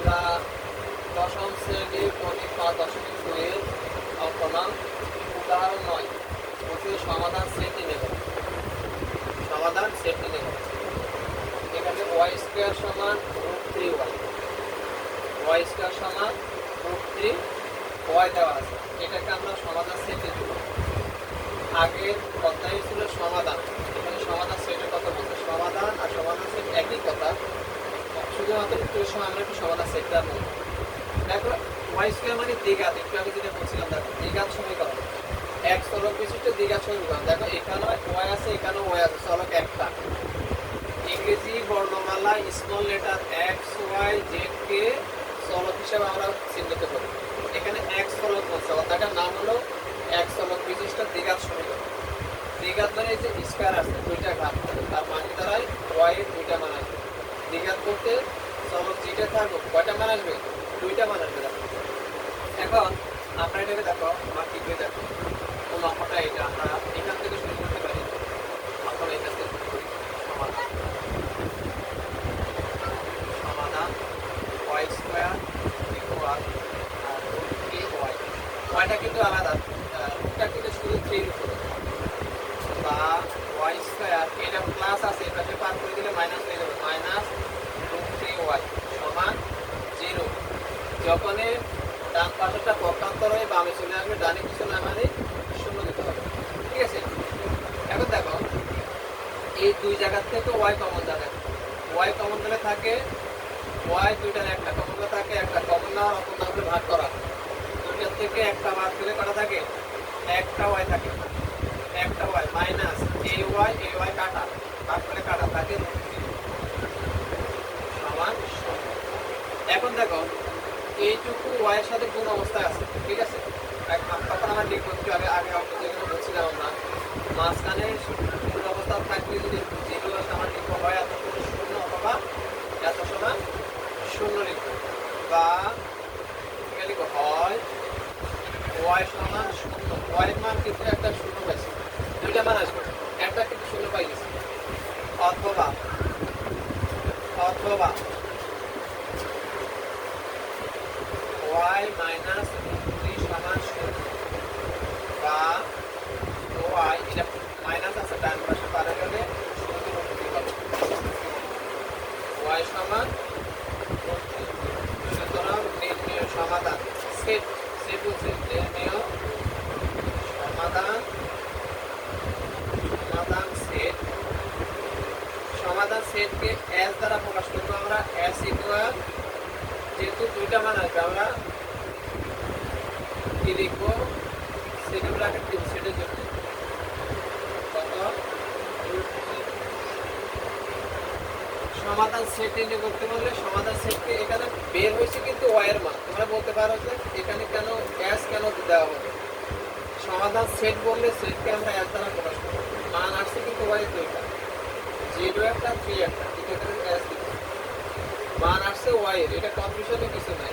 আমরা দশম শ্রেণির গণিত পাঁচ দশমিক শ্রেণির অপমান উদাহরণ নয় প্রচুর সমাধান সেটি নেব। সমাধান সেটি নেব। এখানে ওয়াই স্কোয়ার সমান root three Y. Y square সমান রুট থ্রি ওয়াই দেওয়া আছে। এটাকে আমরা সমাধান সেটে দেব আগের অধ্যায় ছিল সমাধান। শুধুমাত্র একটু সময় আমরা একটু সমাধান সেটটা নেব দেখো ওয়াই স্কোয়ার মানে দ্বিঘাত একটু আগে যেটা বলছিলাম, দেখো দ্বিঘাত সমীকরণ এক চলক বিশিষ্ট দ্বিঘাত সমীকরণ দেখো, এখানে ওয়াই আছে এখানে ওয়াই আছে চলক একটা। ইংরেজি বর্ণমালা small letter X Y Z কে চলক হিসেবে আমরা চিহ্নিত করি। এখানে এক্স চলক বলছে নাম হলো এক চলক বিশিষ্ট দ্বিঘাত সমীকরণ দ্বিঘাত মানে যে স্কোয়ার আছে দুইটা ঘাত তার মানে দ্বারাই ওয়াই এর দুইটা মান আসবে দ্বিঘাত করতে চলক যেটা থাকবে কয়টা মান আসবে? দুইটা মান আসবে, দেখো। এখন আমরা এটাকে দেখো, আমার টিপে দেখো ও লম্বটা এটা আমরা এখান থেকে শুরু করতে পারি। এখন এখান থেকে সমাধান। সমাধান Y square equal root Y ওয়াইটা কিন্তু আলাদা রুটটা কিন্তু শুধু থ্রির উপরে। বা ওয়াই স্কোয়ার এটা প্লাস আছে, এটাকে পার করে দিলে মাইনাস হয়ে যাবে। মাইনাস ওয়াই সমান জিরো। যখনই ডান পাশেরটা পক্ষান্তর হয়ে বামে চলে আসবে, ডানে কিছু না মানে শূন্য দিতে হবে। ঠিক আছে? এখন দেখো, এই দুই জায়গার থেকে ওয়াই কমন যাবে ওয়াই কমন দিলে থাকে ওয়াই দুইটার একটা কমন থাকে, একটা কমন না অপর না হলে ভাগ করা। দুইটার থেকে একটা ভাগ দিলে কটা থাকে? একটা ওয়াই থাকে। একটা ওয়াই মাইনাস এ ওয়াই এ ওয়াই কাটা। ভাগ করে কাটা থাকে root three। সমান শূন্য। এখন দেখো, এইটুকু ওয়াইয়ের সাথে গুণ অবস্থায় আছে, ঠিক আছে? তখন আমরা লিখব একটু আগে আগে অঙ্ক যেগুলো বলছিলাম আমরা মাঝখানে গুণ অবস্থা থাকলে যদি আসে আমার লিখব হয়, এত শূন্য অথবা এত সমান শূন্য লিখব বা লিখব হয় ওয়াই সমান শূন্য। ওয়াই মান কিন্তু একটা শূন্য পাইছে। দুইটা মান আসবে। একটা কিন্তু শূন্য পাই গেছে অথবা অথবা y মাইনাস বা y, এটা মাইনাস আছে, ডান পাশে পারে গেলে y সমান সুতরাং নির্ণয় সমাধান। সেট সেট হচ্ছে নির্ণয় সমাধান সমাধান সেট। সমাধান সেটকে এস দ্বারা প্রকাশ করব আমরা এস ইকুয়াল যেহেতু দুইটা মান আছে, আমরা কি লিখব সেটগুলো ব্র্যাকেট দিব সেটের জন্য কত সমাধান সেট নির্ণয় করতে বললে সমাধান সেটকে এখানে বের হয়েছে কিন্তু ওয়াইয়ের মান তোমরা বলতে পারো যে এখানে কেন এস কেন দেওয়া হবে সমাধান সেট বললে সেটকে আমরা এক দ্বারা প্রকাশ করব। মান আসছে কিন্তু ওয়াই দুইটা জিরো একটা থ্রি একটা। এখানে এস দিতে মান আসছে ওয়াই এটা কনফিউশনে কিছু নাই।